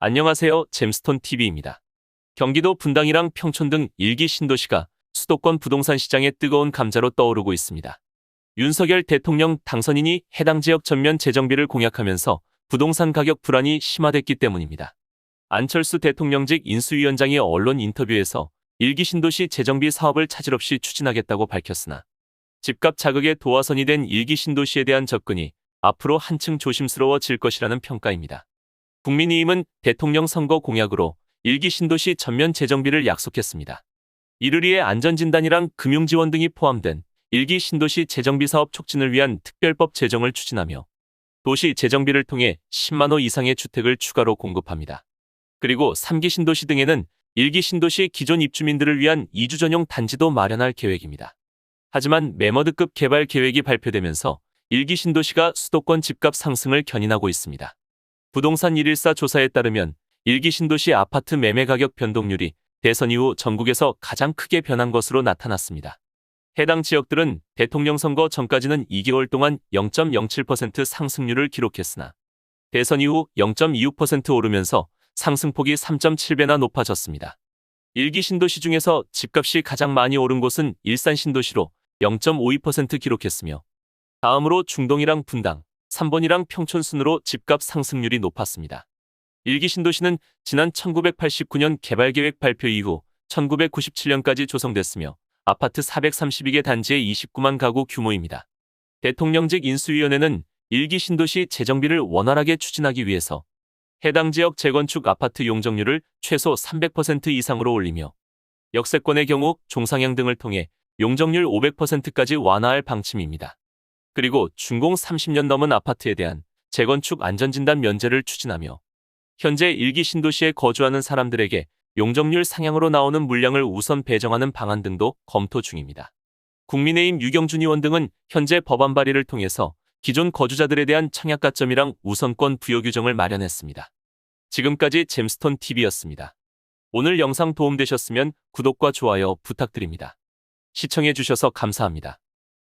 안녕하세요. 잼스톤 TV입니다. 경기도 분당이랑 평촌 등 일기 신도시가 수도권 부동산 시장의 뜨거운 감자로 떠오르고 있습니다. 윤석열 대통령 당선인이 해당 지역 전면 재정비를 공약하면서 부동산 가격 불안이 심화됐기 때문입니다. 안철수 대통령직 인수위원장이 언론 인터뷰에서 일기 신도시 재정비 사업을 차질 없이 추진하겠다고 밝혔으나 집값 자극의 도화선이 된 일기 신도시에 대한 접근이 앞으로 한층 조심스러워질 것이라는 평가입니다. 국민의힘은 대통령 선거 공약으로 일기 신도시 전면 재정비를 약속했습니다. 이르리의 안전진단이랑 금융지원 등이 포함된 일기 신도시 재정비 사업 촉진을 위한 특별법 제정을 추진하며 도시 재정비를 통해 10만 호 이상의 주택을 추가로 공급합니다. 그리고 3기 신도시 등에는 1기 신도시 기존 입주민들을 위한 이주 전용 단지도 마련할 계획입니다. 하지만 메머드급 개발 계획이 발표되면서 1기 신도시가 수도권 집값 상승을 견인하고 있습니다. 부동산 114 조사에 따르면 1기 신도시 아파트 매매 가격 변동률이 대선 이후 전국에서 가장 크게 변한 것으로 나타났습니다. 해당 지역들은 대통령 선거 전까지는 2개월 동안 0.07% 상승률을 기록했으나 대선 이후 0.26% 오르면서 상승폭이 3.7배나 높아졌습니다. 1기 신도시 중에서 집값이 가장 많이 오른 곳은 일산 신도시로 0.52% 기록했으며 다음으로 중동이랑 분당, 3번이랑 평촌 순으로 집값 상승률이 높았습니다. 일기 신도시는 지난 1989년 개발계획 발표 이후 1997년까지 조성됐으며 아파트 432개 단지의 29만 가구 규모입니다. 대통령직 인수위원회는 일기 신도시 재정비를 원활하게 추진하기 위해서 해당 지역 재건축 아파트 용적률을 최소 300% 이상으로 올리며 역세권의 경우 종상향 등을 통해 용적률 500%까지 완화할 방침입니다. 그리고 준공 30년 넘은 아파트에 대한 재건축 안전진단 면제를 추진하며 현재 일기 신도시에 거주하는 사람들에게 용적률 상향으로 나오는 물량을 우선 배정하는 방안 등도 검토 중입니다. 국민의힘 유경준 의원 등은 현재 법안 발의를 통해서 기존 거주자들에 대한 청약가점이랑 우선권 부여 규정을 마련했습니다. 지금까지 잼스톤 TV였습니다. 오늘 영상 도움되셨으면 구독과 좋아요 부탁드립니다. 시청해주셔서 감사합니다.